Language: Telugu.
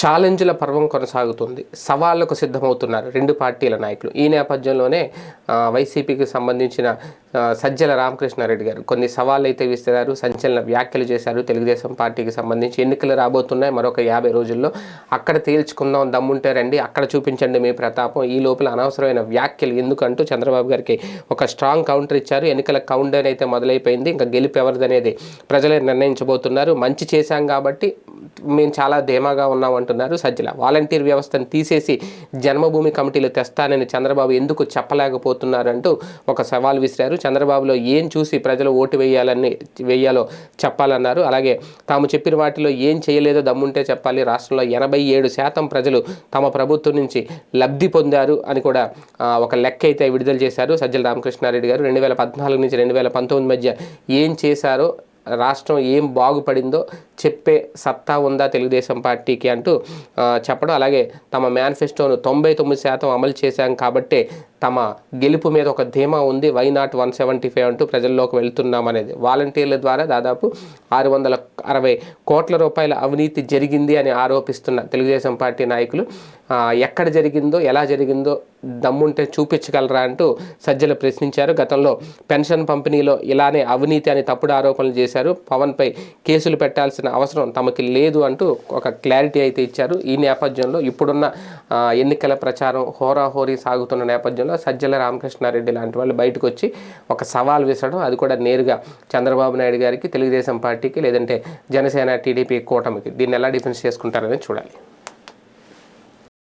ఛాలెంజ్ల పర్వం కొనసాగుతుంది. సవాళ్ళకు సిద్ధమవుతున్నారు రెండు పార్టీల నాయకులు. ఈ నేపథ్యంలోనే వైసీపీకి సంబంధించిన సజ్జల రామకృష్ణారెడ్డి గారు కొన్ని సవాళ్ళు అయితే విస్తున్నారు సంచలన వ్యాఖ్యలు చేశారు. తెలుగుదేశం పార్టీకి సంబంధించి ఎన్నికలు రాబోతున్నాయి. మరొక యాభై రోజుల్లో అక్కడ తేల్చుకుందాం దమ్ముంటే రండి అక్కడ చూపించండి మీ ప్రతాపం. ఈ లోపల అనవసరమైన వ్యాఖ్యలు ఎందుకంటూ చంద్రబాబు గారికి ఒక స్ట్రాంగ్ కౌంటర్ ఇచ్చారు. ఎన్నికల కౌంటర్ అయితే మొదలైపోయింది. ఇంకా గెలుపు ఎవరిదనేది ప్రజలే నిర్ణయించబోతున్నారు. మంచి చేశాం కాబట్టి మేము చాలా ధీమాగా ఉన్నాం అంటున్నారు సజ్జల. వాలంటీర్ వ్యవస్థను తీసేసి జన్మభూమి కమిటీలు తెస్తానని చంద్రబాబు ఎందుకు చెప్పలేకపోతున్నారంటూ ఒక సవాల్ విసిరారు. చంద్రబాబులో ఏం చూసి ప్రజలు ఓటు వేయాలని వేయాలో చెప్పాలన్నారు. అలాగే తాము చెప్పిన వాటిలో ఏం చేయలేదో దమ్ముంటే చెప్పాలి. రాష్ట్రంలో ఎనభై ఏడు శాతం ప్రజలు తమ ప్రభుత్వం నుంచి లబ్ధి పొందారు అని కూడా ఒక లెక్క అయితే విడుదల చేశారు సజ్జల రామకృష్ణారెడ్డి గారు. రెండు వేల పద్నాలుగు నుంచి రెండు వేల పంతొమ్మిది మధ్య ఏం చేశారో రాష్ట్రం ఏం బాగుపడిందో చెప్పే సత్తా ఉందా తెలుగుదేశం పార్టీకి అంటూ చెప్పడం. అలాగే తమ మేనిఫెస్టోను తొంభై తొమ్మిది శాతం అమలు చేశాం కాబట్టే తమ గెలుపు మీద ఒక ధీమా ఉంది. Why not one seventy five అంటూ ప్రజల్లోకి వెళ్తున్నాం అనేది. వాలంటీర్ల ద్వారా దాదాపు ఆరు వందల అరవై కోట్ల రూపాయల అవినీతి జరిగింది అని ఆరోపిస్తున్న తెలుగుదేశం పార్టీ నాయకులు. ఎక్కడ జరిగిందో ఎలా జరిగిందో దమ్ముంటే చూపించగలరా అంటూ సజ్జలు ప్రశ్నించారు. గతంలో పెన్షన్ పంపిణీలో ఇలానే అవినీతి అని తప్పుడు ఆరోపణలు చేశారు. పవన్పై కేసులు పెట్టాల్సిన అవసరం తమకి లేదు అంటూ ఒక క్లారిటీ అయితే ఇచ్చారు. ఈ నేపథ్యంలో ఇప్పుడున్న ఎన్నికల ప్రచారం హోరాహోరీ సాగుతున్న నేపథ్యంలో సజ్జల రామకృష్ణారెడ్డి లాంటి వాళ్ళు బయటకు వచ్చి ఒక సవాల్ విసరడం అది కూడా నేరుగా చంద్రబాబు నాయుడు గారికి తెలుగుదేశం పార్టీకి లేదంటే జనసేన టీడీపీ కూటమికి. దీన్ని ఎలా డిఫెన్స్ చేసుకుంటారని చూడాలి.